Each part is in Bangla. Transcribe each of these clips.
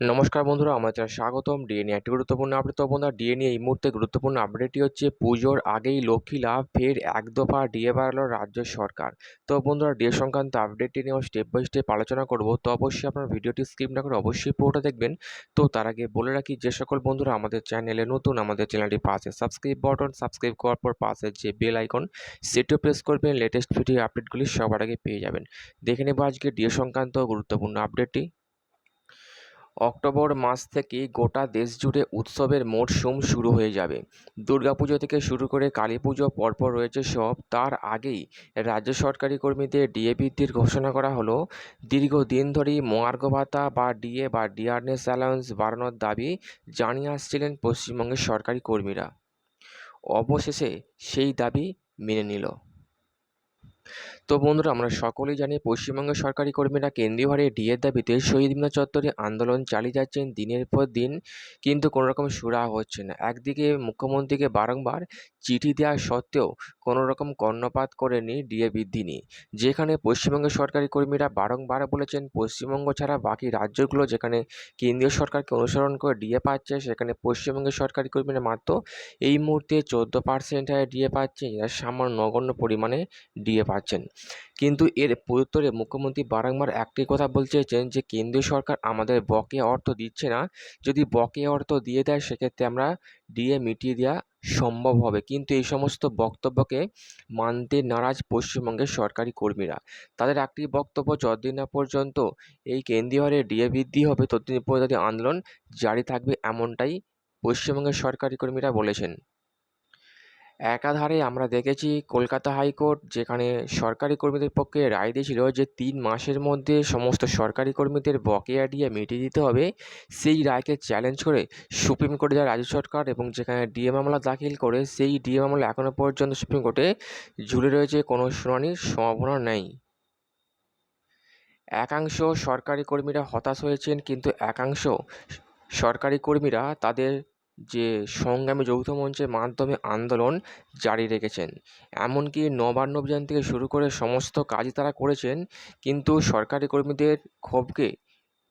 নমস্কার বন্ধুরা, আমার চ্যানেল স্বাগতম। ডিএনএ একটি গুরুত্বপূর্ণ আপডেট তো বন্ধুরা। ডিএনএ এই মুহূর্তে গুরুত্বপূর্ণ আপডেটটি হচ্ছে পুজোর আগেই লক্ষ্মী লাভ ফের এক দফা ডিএ বাড়ালো রাজ্য সরকার। তো বন্ধুরা ডিএ সংক্রান্ত আপডেটটি নিয়ে স্টেপ বাই স্টেপ আলোচনা করব। তো অবশ্যই আপনার ভিডিওটি স্কিপ না করে অবশ্যই পুরোটা দেখবেন। তো তার আগে বলে রাখি, যে সকল বন্ধুরা আমাদের চ্যানেলে নতুন, আমাদের চ্যানেলটি পাশে সাবস্ক্রাইব বাটন সাবস্ক্রাইব করার পর পাশে যে বেল আইকন সেটিও প্রেস করবেন। লেটেস্ট ভিডিও আপডেটগুলি সবার আগে পেয়ে যাবেন। দেখে নেব আজকে ডিএ সংক্রান্ত গুরুত্বপূর্ণ আপডেটটি অক্টোবর মাস থেকে গোটা দেশ জুড়ে উৎসবের মরশুম শুরু হয়ে যাবে। দুর্গাপুজো থেকে শুরু করে কালী পুজো পরপর রয়েছে সব। তার আগেই রাজ্য সরকারি কর্মীদের ডিএ বৃদ্ধির ঘোষণা করা হলো, দীর্ঘদিন ধরেই মহার্ঘ ভাতা বা ডিএ বা ডিআরনেস অ্যালাউন্স বাড়ানোর দাবি জানিয়ে আসছিলেন পশ্চিমবঙ্গের সরকারি কর্মীরা। অবশেষে সেই দাবি মেনে নিল। তো বন্ধুরা, আমরা সকলেই জানি পশ্চিমবঙ্গের সরকারি কর্মীরা কেন্দ্রীয় হারে ডিএর দাবিতে শহীদ মিনার চত্বরে আন্দোলন চালিয়ে যাচ্ছেন দিনের পর দিন, কিন্তু কোনো রকম সুরা হচ্ছে না। একদিকে মুখ্যমন্ত্রীকে বারংবার চিঠি দেওয়া সত্ত্বেও কোনো রকম কর্ণপাত করেনি ডিএ বৃদ্ধি নিয়ে। যেখানে পশ্চিমবঙ্গের সরকারি কর্মীরা বারংবার বলেছেন, পশ্চিমবঙ্গ ছাড়া বাকি রাজ্যগুলো যেখানে কেন্দ্রীয় সরকারকে অনুসরণ করে ডিএ পাচ্ছে, সেখানে পশ্চিমবঙ্গের সরকারি কর্মীরা মাত্র এই মুহূর্তে চোদ্দ পার্সেন্ট হারে ডিএ পাচ্ছে এরা সামান্য নগণ্য পরিমাণে ডিএ পাচ্ছেন কিন্তু এর প্রত্যুত্তরে মুখ্যমন্ত্রী বারংবার একটি কথা বলতে চেয়েছেন যে, কেন্দ্রীয় সরকার আমাদের বকেয়া অর্থ দিচ্ছে না। যদি বকেয়া অর্থ দিয়ে দেয়, সেক্ষেত্রে আমরা ডিএ মিটিয়ে দেওয়া সম্ভব হবে। কিন্তু এই সমস্ত বক্তব্যকে মানতে নারাজ পশ্চিমবঙ্গের সরকারি কর্মীরা। তাদের একটি বক্তব্য, যতদিন না পর্যন্ত এই কেন্দ্রীয় হারে ডিএ বৃদ্ধি হবে, ততদিন পর্যন্ত আন্দোলন জারি থাকবে, এমনটাই পশ্চিমবঙ্গের সরকারি কর্মীরা বলেছেন। একাধারে আমরা দেখেছি কলকাতা হাইকোর্ট, যেখানে সরকারি কর্মীদের পক্ষে রায় দিয়েছিল যে তিন মাসের মধ্যে সমস্ত সরকারি কর্মীদের বকেয়া দিয়ে মিটিয়ে দিতে হবে। সেই রায়কে চ্যালেঞ্জ করে সুপ্রিম কোর্টে যায় রাজ্য সরকার এবং যেখানে ডিএ মামলা দাখিল করে সেই ডিএ মামলা এখনও পর্যন্ত সুপ্রিম কোর্টে ঝুলে রয়েছে, কোনো শুনানির সম্ভাবনা নেই। একাংশ সরকারি কর্মীরা হতাশ হয়েছেন, কিন্তু একাংশ সরকারি কর্মীরা তাদের যে সংগ্রামী যৌথ মঞ্চের মাধ্যমে আন্দোলন জারি রেখেছেন। এমনকি নবান্ন অভিযান থেকে শুরু করে সমস্ত কাজই তারা করেছেন, কিন্তু সরকারি কর্মীদের ক্ষোভকে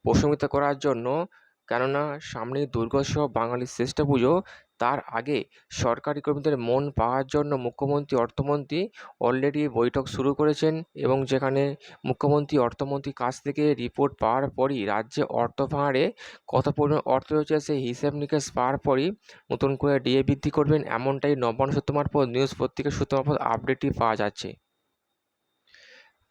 প্রশমিত করার জন্য, কেননা সামনেই দুর্গোৎসব, বাঙালির শ্রেষ্ঠ পুজো তার আগে সরকারি কর্মীদের মন পাওয়ার জন্য মুখ্যমন্ত্রী, অর্থমন্ত্রী অলরেডি বৈঠক শুরু করেছেন এবং যেখানে মুখ্যমন্ত্রী, অর্থমন্ত্রীর কাছ থেকে রিপোর্ট পাওয়ার পরই রাজ্যে অর্থ ভাঁড়ে কত পরিমাণ অর্থ রয়েছে সেই হিসেব নিকেশ পাওয়ার পরই নতুন করে ডিএ বৃদ্ধি করবেন এমনটাই নবান্ন সূত্র মারফত নিউজ পত্রিকা সূত্র মারফত আপডেটটি পাওয়া যাচ্ছে।